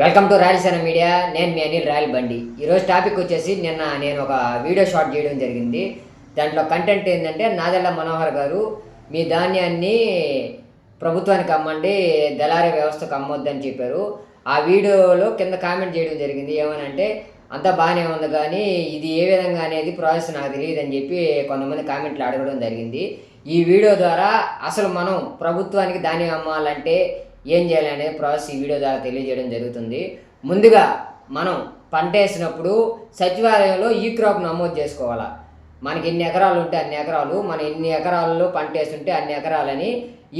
Welcome to Rayalaseema media నేను మీ Anil royal బండి. ఈరోజు టాపిక్ వచ్చేసి నిన్న నేను ఒక వీడియో షాట్ చేయడం జరిగింది. దాంట్లో కంటెంట్ ఏంటంటే నాదెల్ల మనోహర్ గారు మీ ధాన్యాన్ని ప్రభుత్వానికి అమ్మండి దళారీ వ్యవస్థకు అమ్మొద్దని చెప్పారు. ఆ వీడియోలో కింద కామెంట్ చేయడం జరిగింది. ఏమనంటే అంతా బాగానే ఉంది కానీ ఇది ఏ విధంగా అనేది ప్రాసెస్ నాకు తెలియదు అని చెప్పి కొంతమంది కామెంట్లు అడగడం జరిగింది. ఈ వీడియో ద్వారా అసలు మనం ప్రభుత్వానికి ధాన్యం అమ్మాలంటే ఏం చేయాలి అనేది ప్రాసెస్ ఈ వీడియో ద్వారా తెలియజేయడం జరుగుతుంది. ముందుగా మనం పంట వేసినప్పుడు సచివాలయంలో ఈ క్రాప్ నమోదు చేసుకోవాలా? మనకి ఎన్ని ఎకరాలు ఉంటే అన్ని ఎకరాలు మన ఎన్ని ఎకరాల్లో పంట వేస్తుంటే అన్ని ఎకరాలని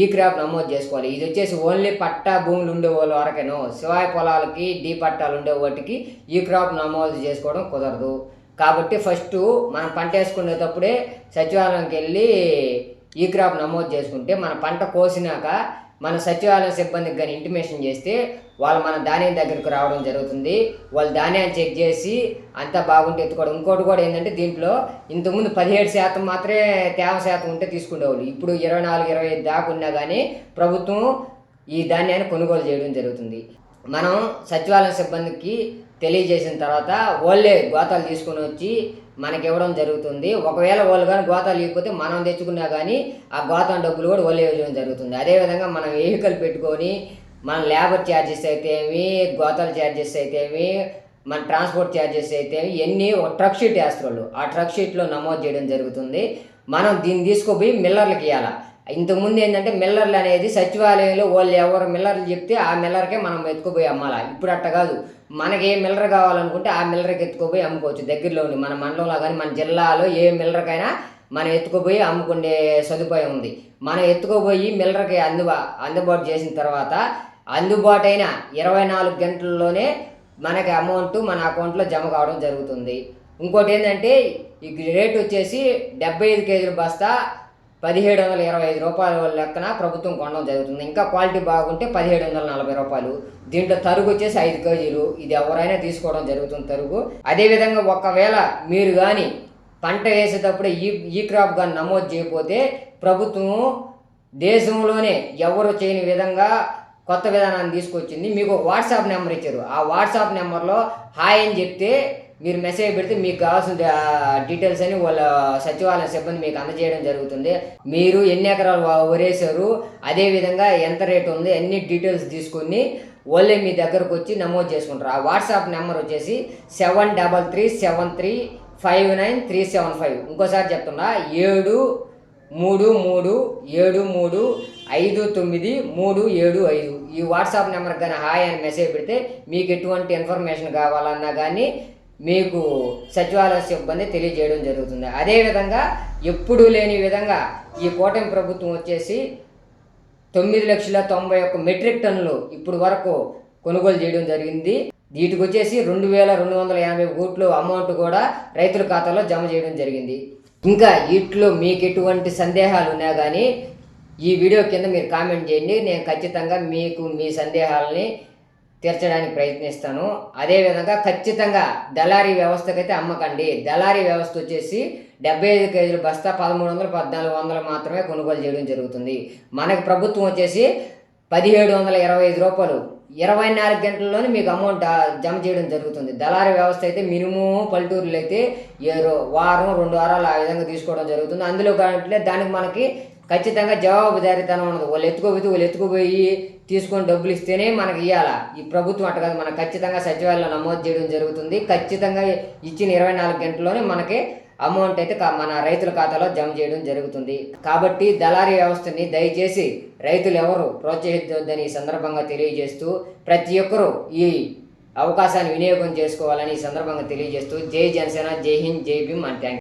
ఈ క్రాప్ నమోదు చేసుకోవాలి. ఇది వచ్చేసి ఓన్లీ పట్టా భూములు ఉండే వాళ్ళ వరకేను. శివాయ పొలాలకి డీ పట్టాలు ఉండే వాటికి ఈ క్రాప్ నమోదు చేసుకోవడం కుదరదు. కాబట్టి ఫస్ట్ మనం పంట వేసుకునేటప్పుడే సచివాలయంకి వెళ్ళి ఈ క్రాప్ నమోదు చేసుకుంటే మన పంట కోసినాక మన సచివాలయం సిబ్బందికి కానీ ఇంటిమేషన్ చేస్తే వాళ్ళు మన ధాన్యం దగ్గరకు రావడం జరుగుతుంది. వాళ్ళు ధాన్యాన్ని చెక్ చేసి అంతా బాగుంటే ఎత్తుకోవడం. ఇంకోటి కూడా ఏంటంటే దీంట్లో ఇంతకుముందు పదిహేడు శాతం మాత్రమే తేమ శాతం ఉంటే తీసుకునేవాళ్ళు ఇప్పుడు ఇరవై నాలుగు ఇరవై ఐదు దాకా ఉన్నా కానీ ప్రభుత్వం ఈ ధాన్యాన్ని కొనుగోలు చేయడం జరుగుతుంది. మనం సచివాలయం సిబ్బందికి తెలియజేసిన తర్వాత వాళ్ళే గోతాలు తీసుకొని వచ్చి మనకి ఇవ్వడం జరుగుతుంది. ఒకవేళ వాళ్ళు కానీ గోతాలు ఇవ్వకపోతే మనం తెచ్చుకున్నా కానీ ఆ గోతం డబ్బులు కూడా వాళ్ళు ఇవ్వడం జరుగుతుంది. అదేవిధంగా మనం వెహికల్ పెట్టుకొని మన లేబర్ ఛార్జెస్ అయితేమి గోతాల ఛార్జెస్ అయితేమి మన ట్రాన్స్పోర్ట్ ఛార్జెస్ అయితే ఇవన్నీ ఒక ట్రక్ షీట్ వేస్తారు ఆ ట్రక్ షీట్లో నమోదు చేయడం జరుగుతుంది. మనం దీన్ని తీసుకుపోయి మిల్లర్లకి ఇవ్వాలి ఇంతకుముందు ఏంటంటే మిల్లర్లు అనేది సచివాలయంలో వాళ్ళు ఎవరు మిల్లర్లు చెప్తే ఆ మిల్లర్కే మనం ఎత్తుకుపోయి అమ్మాలా. ఇప్పుడు అట్ట కాదు. మనకి ఏ మిల్లర్ కావాలనుకుంటే ఆ మిల్లర్కి ఎత్తుకుపోయి అమ్ముకోవచ్చు. దగ్గరలో ఉంది మన మండలంలో కానీ మన జిల్లాలో ఏ మిల్లర్కైనా మనం ఎత్తుకుపోయి అమ్ముకునే సదుపాయం ఉంది. మనం ఎత్తుకుపోయి మిల్లర్కి అందుబా అందుబాటు చేసిన తర్వాత అందుబాటు అయిన ఇరవై నాలుగు గంటల్లోనే మనకి అమౌంట్ మన అకౌంట్లో జమ కావడం జరుగుతుంది. ఇంకోటి ఏంటంటే ఈ రేట్ వచ్చేసి డెబ్బై ఐదు కేజీల బస్తా పదిహేడు వందల ఇరవై ఐదు రూపాయల లెక్కన ప్రభుత్వం కొనడం జరుగుతుంది. ఇంకా క్వాలిటీ బాగుంటే పదిహేడు వందల నలభై రూపాయలు. దీంట్లో తరుగు వచ్చేసి ఐదు కేజీలు. ఇది ఎవరైనా తీసుకోవడం జరుగుతుంది తరుగు. అదేవిధంగా ఒకవేళ మీరు కానీ పంట వేసేటప్పుడు ఈ ఈ క్రాప్ కానీ నమోదు చేయకపోతే ప్రభుత్వం దేశంలోనే ఎవరు చేయని విధంగా కొత్త విధానాన్ని తీసుకొచ్చింది. మీకు వాట్సాప్ నెంబర్ ఇచ్చారు. ఆ వాట్సాప్ నెంబర్లో హాయ్ అని చెప్తే మీరు మెసేజ్ పెడితే మీకు కావాల్సిన డీటెయిల్స్ అని వాళ్ళ సచివాలయ సిబ్బంది మీకు అందజేయడం జరుగుతుంది. మీరు ఎన్ని ఎకరాలు వరేశారు అదేవిధంగా ఎంత రేట్ ఉంది అన్ని డీటెయిల్స్ తీసుకుని వాళ్ళే మీ దగ్గరకు వచ్చి నమోదు చేసుకుంటారు. ఆ వాట్సాప్ నెంబర్ వచ్చేసి seven double three seven three five nine three seven five. ఇంకోసారి చెప్తున్నా ఏడు మూడు మూడు ఏడు మూడు ఐదు తొమ్మిది మూడు ఏడు ఐదు. ఈ వాట్సాప్ నెంబర్కి కానీ హాయ్ అని మెసేజ్ పెడితే మీకు ఎటువంటి ఇన్ఫర్మేషన్ కావాలన్నా కానీ మీకు సచివాలయ సిబ్బంది తెలియజేయడం జరుగుతుంది. అదేవిధంగా ఎప్పుడూ లేని విధంగా ఈ కూటమి ప్రభుత్వం వచ్చేసి తొమ్మిది లక్షల తొంభై ఒక్క మెట్రిక్ టన్నులు ఇప్పుడు వరకు కొనుగోలు చేయడం జరిగింది. వీటికి వచ్చేసి రెండు వేల రెండు వందల యాభై కోట్లు అమౌంట్ కూడా రైతుల ఖాతాలో జమ చేయడం జరిగింది. ఇంకా వీటిలో మీకు ఎటువంటి సందేహాలు ఉన్నా కానీ ఈ వీడియో కింద మీరు కామెంట్ చేయండి. నేను ఖచ్చితంగా మీకు మీ సందేహాలని తీర్చడానికి ప్రయత్నిస్తాను. అదేవిధంగా ఖచ్చితంగా దళారీ వ్యవస్థకైతే అమ్మకండి. దళారీ వ్యవస్థ వచ్చేసి డెబ్బై ఐదు కేజీల బస్తా పదమూడు వందలు పద్నాలుగు వందలు మాత్రమే కొనుగోలు చేయడం జరుగుతుంది. మనకి ప్రభుత్వం వచ్చేసి పదిహేడు వందల ఇరవై ఐదు రూపాయలు ఇరవై నాలుగు గంటల్లోనే మీకు అమౌంట్ జమ చేయడం జరుగుతుంది. దళారీ వ్యవస్థ అయితే మినిమం పల్లెటూరులో అయితే ఏ వారం రెండు వారాలు ఆ విధంగా తీసుకోవడం జరుగుతుంది. అందులో కాబట్టి దానికి మనకి ఖచ్చితంగా జవాబుదారీతనం ఉండదు. వాళ్ళు ఎత్తుకోపోతే వాళ్ళు ఎత్తుకుపోయి తీసుకొని డబ్బులు ఇస్తేనే మనకి ఇవ్వాలా ఈ ప్రభుత్వం అట్ట కాదు మనకు ఖచ్చితంగా సచివాలయంలో నమోదు చేయడం జరుగుతుంది. ఖచ్చితంగా ఇచ్చిన ఇరవై నాలుగు గంటల్లోనే మనకి అమౌంట్ అయితే మన రైతుల ఖాతాలో జమ చేయడం జరుగుతుంది. కాబట్టి దళారీ వ్యవస్థని దయచేసి రైతులు ఎవరు ప్రోత్సహించొద్దని ఈ సందర్భంగా తెలియజేస్తూ ప్రతి ఒక్కరూ ఈ అవకాశాన్ని వినియోగం చేసుకోవాలని ఈ సందర్భంగా తెలియజేస్తూ జై జనసేన జై హింద్ జై భీమ్ అండ్ థ్యాంక్